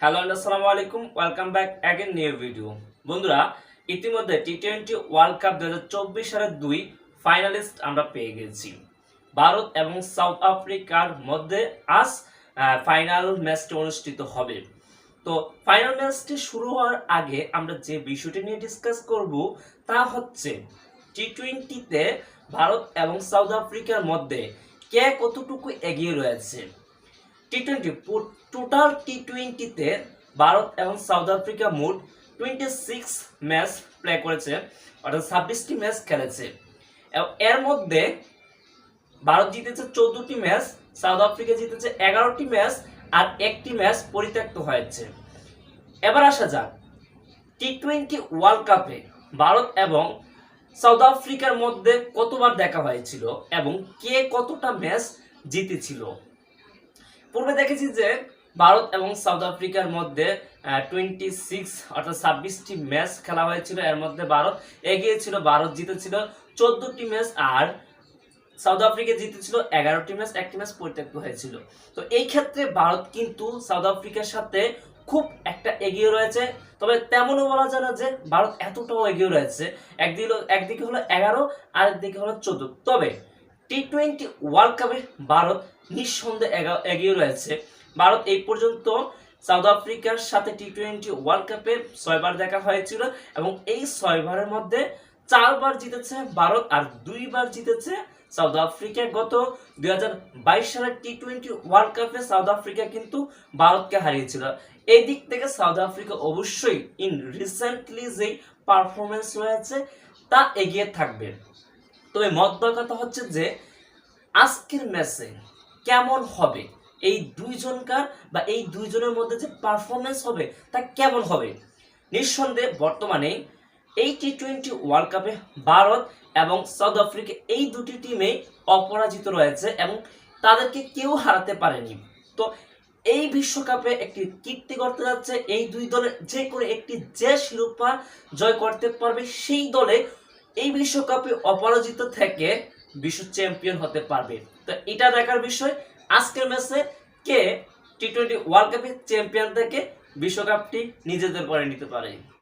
Hello আসসালামু আলাইকুম welcome back again new video বন্ধুরা, ইতিমধ্যে টি টোয়েন্টি ওয়ার্ল্ড কাপ দু হাজার চব্বিশ সালের দুই ফাইনালিস্ট আমরা পেয়ে গেছি। ভারত এবং সাউথ আফ্রিকার মধ্যে আজ ফাইনাল ম্যাচটি অনুষ্ঠিত হবে। তো ফাইনাল ম্যাচটি শুরু হওয়ার আগে আমরা যে বিষয়টি নিয়ে ডিসকাস করব, তা হচ্ছে টি টোয়েন্টিতে ভারত এবং সাউথ আফ্রিকার মধ্যে কে কতটুকু এগিয়ে রয়েছে। টি টোয়েন্টি টোটাল টি টোয়েন্টিতে ভারত এবং সাউথ আফ্রিকা মোট টোয়েন্টি সিক্স ম্যাচ প্লে করেছে, অর্থাৎ ছাব্বিশটি ম্যাচ খেলেছে। এর মধ্যে ভারত জিতেছে চোদ্দটি ম্যাচ সাউথ আফ্রিকা জিতেছে এগারোটি ম্যাচ আর একটি ম্যাচ পরিত্যক্ত হয়েছে। এবার আসা যাক টি টোয়েন্টি ওয়ার্ল্ড কাপে ভারত এবং সাউথ আফ্রিকার মধ্যে কতবার দেখা হয়েছিল এবং কে কতটা ম্যাচ জিতেছিল? পূর্বে দেখেছি যে ভারত এবং সাউথ আফ্রিকার মধ্যে টোয়েন্টি সিক্স অর্থাৎ ছাব্বিশটি ম্যাচ খেলা হয়েছিল। এর মধ্যে ভারত এগিয়ে ছিল ভারত জিতেছিল চোদ্দটি ম্যাচ আর সাউথ আফ্রিকা জিতেছিল এগারোটি ম্যাচ একটি ম্যাচ পরিত্যক্ত হয়েছিল। তো এই ক্ষেত্রে ভারত কিন্তু সাউথ আফ্রিকার সাথে খুব একটা এগিয়ে রয়েছে। তবে তেমনও বলা যায় না যে ভারত এতটাও এগিয়ে রয়েছে। একদিকে একদিকে হলো এগারো আর একদিকে হলো চোদ্দ। তবে টি টোয়েন্টি ওয়ার্ল্ড কাপে ভারত নিঃসন্দেহে এগিয়ে রয়েছে। ভারত এই পর্যন্ত সাউথ আফ্রিকার সাথে টি টোয়েন্টি ওয়ার্ল্ড কাপে ছয়বার দেখা হয়েছিল এবং এই ছয়বারের মধ্যে চারবার জিতেছে ভারত আর দুইবার জিতেছে সাউথ আফ্রিকা গত দুই হাজার বাইশ সালের টি টোয়েন্টি ওয়ার্ল্ড কাপে সাউথ আফ্রিকা কিন্তু ভারতকে হারিয়েছিল। এই দিক থেকে সাউথ আফ্রিকা অবশ্যই ইন রিসেন্টলি যেই পারফরমেন্স রয়েছে তা এগিয়ে থাকবে। তবে মদ্দা কথা হচ্ছে যে, আজকের ম্যাচে কেমন হবে? এই দুইজনকার বা এই দুইজনের মধ্যে যে পারফরমেন্স হবে, তা কেমন হবে? নিঃসন্দেহে বর্তমানে এই টি টোয়েন্টি ওয়ার্ল্ড কাপে ভারত এবং সাউথ আফ্রিকা এই দুটি টিমে অপরাজিত রয়েছে এবং তাদেরকে কেউ হারাতে পারেনি। তো এই বিশ্বকাপে একটি কীর্তি করতে যাচ্ছে, এই দুই দলের যে কোনো একটি যে শিরোপা জয় করতে পারবে সেই দলে এই বিশ্বকাপে অপরাজিত থেকে বিশ্ব চ্যাম্পিয়ন হতে পারবে। তো এটা দেখার বিষয়, আজকের ম্যাচে কে টি টোয়েন্টি ওয়ার্ল্ড কাপের চ্যাম্পিয়ন থেকে বিশ্বকাপটি নিজেদের করে নিতে পারে?